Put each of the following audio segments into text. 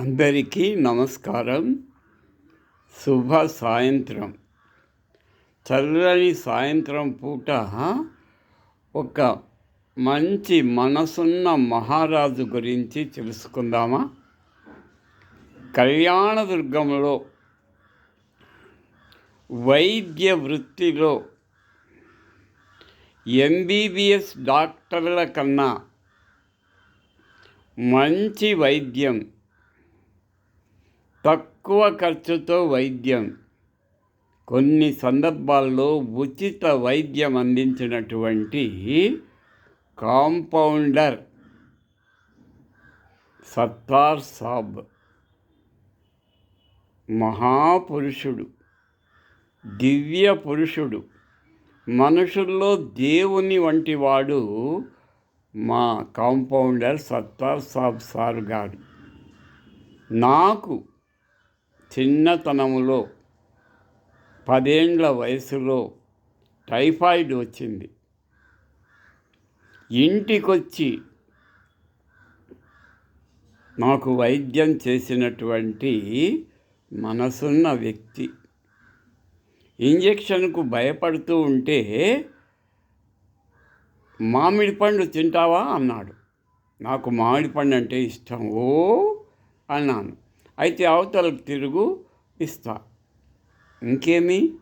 అందరికీ నమస్కారం. శుభ సాయంత్రం. చల్లని సాయంత్రం పూట ఒక మంచి మనసున్న మహారాజు గురించి తెలుసుకుందామా? కళ్యాణదుర్గంలో వైద్య వృత్తిలో ఎంబీబీఎస్ డాక్టర్ల కన్నా మంచి వైద్యం తక్కువ ఖర్చుతో వైద్యం. కొన్ని సందర్భాల్లో ఉచిత వైద్యం అందించినటువంటి కాంపౌండర్ సత్తార్ సాబ్. మహాపురుషుడు దివ్య పురుషుడు మనుషుల్లో దేవుని వంటి వాడు మా కాంపౌండర్ సత్తార్ సాబ్ సార్ గారు. నాకు చిన్నతనంలో పదేండ్ల వయసులో టైఫాయిడ్ వచ్చింది. ఇంటికొచ్చి నాకు వైద్యం చేసినటువంటి మనసున్న వ్యక్తి ఇంజెక్షన్కు భయపడుతూ ఉంటే మామిడి పండు తింటావా? అన్నాడు. నాకు మామిడి పండు అంటే ఇష్టం ఓ అన్నాను. అయితే అవతలకు తిరుగు ఇస్తా. ఇంకేమి?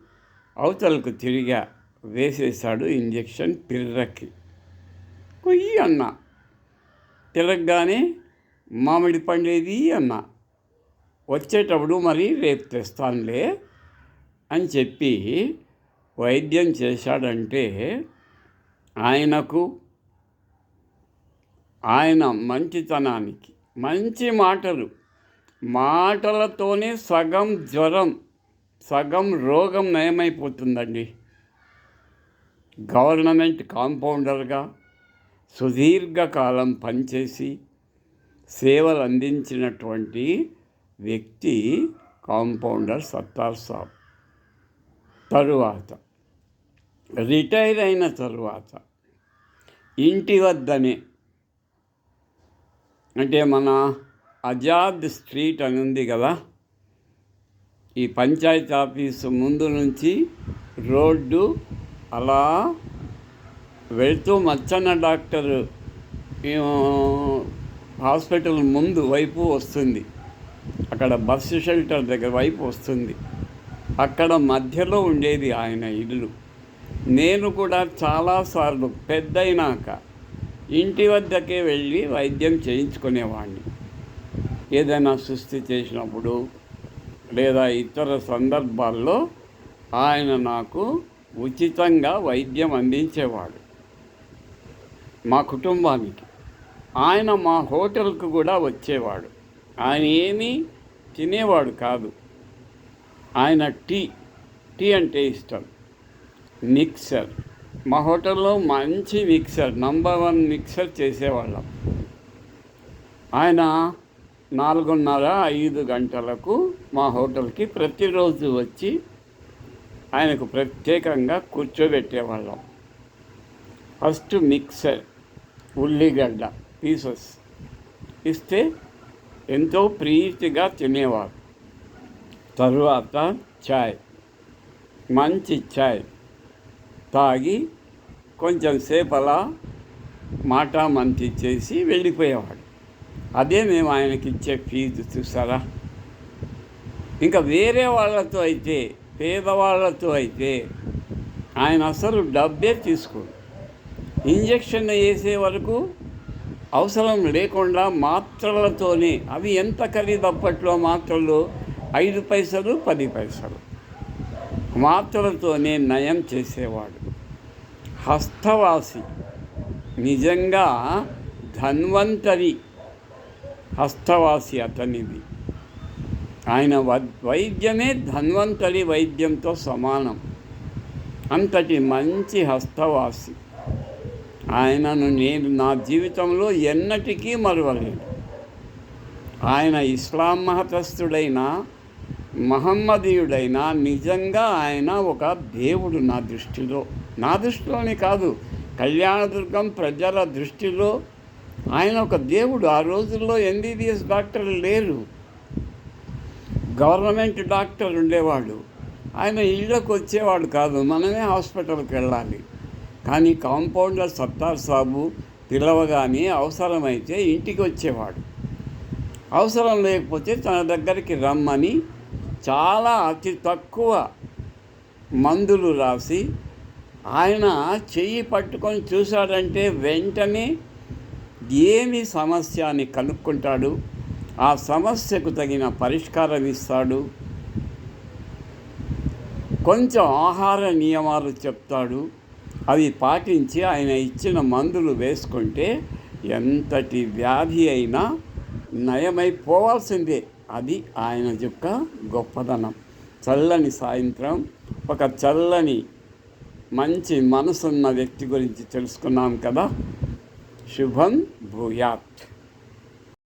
అవతలకు తిరిగా వేసేసాడు ఇంజెక్షన్ పిర్రకి. కొయ్యి అన్నా. తిరగగానే మామిడి పండేది అన్న. వచ్చేటప్పుడు మరి రేపు తెస్తానులే అని చెప్పి వైద్యం చేశాడంటే ఆయనకు ఆయన మంచితనానికి మంచి మాటలు మాటలతోనే సగం జ్వరం సగం రోగం నయమైపోతుందండి. గవర్నమెంట్ కాంపౌండర్గా సుదీర్ఘకాలం పనిచేసి సేవలు అందించినటువంటి వ్యక్తి కాంపౌండర్ సత్తార్ సాబ్. తరువాత రిటైర్ అయిన తరువాత ఇంటి వద్దనే అంటే మన అజాద్ స్ట్రీట్ అని ఉంది కదా ఈ పంచాయతీ ఆఫీసు ముందు నుంచి రోడ్డు అలా వెళ్తూ మచ్చన్న డాక్టర్ హాస్పిటల్ ముందు వైపు వస్తుంది. అక్కడ బస్సు షెల్టర్ దగ్గర వైపు వస్తుంది. అక్కడ మధ్యలో ఉండేది ఆయన ఇల్లు. నేను కూడా చాలాసార్లు పెద్దయినాక ఇంటి వద్దకే వెళ్ళి వైద్యం చేయించుకునేవాడిని ఏదైనా సుస్థి చేసినప్పుడు లేదా ఇతర సందర్భాల్లో ఆయన నాకు ఉచితంగా వైద్యం అందించేవాడు మా కుటుంబానికి. ఆయన మా హోటల్కు కూడా వచ్చేవాడు. ఆయన ఏమీ తినేవాడు కాదు. ఆయన టీ టీ అంటే ఇష్టం. మిక్సర్. మా హోటల్లో మంచి మిక్సర్ నంబర్ వన్ మిక్సర్ చేసేవాళ్ళం. ఆయన నాలుగున్నర ఐదు గంటలకు మా హోటల్కి ప్రతిరోజు వచ్చి ఆయనకు ప్రత్యేకంగా కూర్చోబెట్టేవాళ్ళం. ఫస్ట్ మిక్సర్ ఉల్లిగడ్డ పీసెస్ ఇస్తే ఎంతో ప్రీతిగా తినేవారు. తరువాత చాయ్ మంచి చాయ్ తాగి కొంచెం సేపు అలా మాట చేసి వెళ్ళిపోయేవాడు. అదే మేము ఆయనకి ఇచ్చే ఫీజు చూసారా? ఇంకా వేరే వాళ్ళతో అయితే పేదవాళ్ళతో అయితే ఆయన అసలు డబ్బే తీసుకోడు. ఇంజక్షన్ వేసే వరకు అవసరం లేకుండా మాత్రలతోనే అవి ఎంత ఖరీదు అప్పట్లో మాత్రలు? ఐదు పైసలు పది పైసలు. మాత్రలతోనే నయం చేసేవాడు. హస్తవాసి. నిజంగా ధన్వంతరి. హస్తవాసి అతనిది. ఆయన వైద్యమే ధన్వంతరి వైద్యంతో సమానం. అంతటి మంచి హస్తవాసి. ఆయనను నేను నా జీవితంలో ఎన్నటికీ మరవలేదు. ఆయన ఇస్లాం మహతస్థుడైన మహమ్మదీయుడైన నిజంగా ఆయన ఒక దేవుడు నా దృష్టిలో. నా దృష్టిలోనే కాదు కళ్యాణదుర్గం ప్రజల దృష్టిలో ఆయన ఒక దేవుడు. ఆ రోజుల్లో ఎంబీబీఎస్ డాక్టర్లు లేరు. గవర్నమెంట్ డాక్టర్ ఉండేవాడు. ఆయన ఇళ్ళకు వచ్చేవాడు కాదు. మనమే హాస్పిటల్కి వెళ్ళాలి. కానీ కాంపౌండర్ సత్తార్ సాబు పిలవగానే అవసరమైతే ఇంటికి వచ్చేవాడు. అవసరం లేకపోతే తన దగ్గరికి రమ్మని చాలా అతి తక్కువ మందులు రాసి ఆయన చెయ్యి పట్టుకొని చూశాడంటే వెంటనే ఏమి సమస్య అని కనుక్కుంటాడు ఆ సమస్యకు తగిన పరిష్కారం ఇస్తాడు కొంచెం ఆహార నియమాలు చెప్తాడు అవి పాటించి ఆయన ఇచ్చిన మందులు వేసుకుంటే ఎంతటి వ్యాధి అయినా నయమైపోవాల్సిందే. అది ఆయన యొక్క గొప్పదనం. చల్లని సాయంత్రం ఒక చల్లని మంచి మనసున్న వ్యక్తి గురించి తెలుసుకున్నాం కదా. శుభం భూయాత్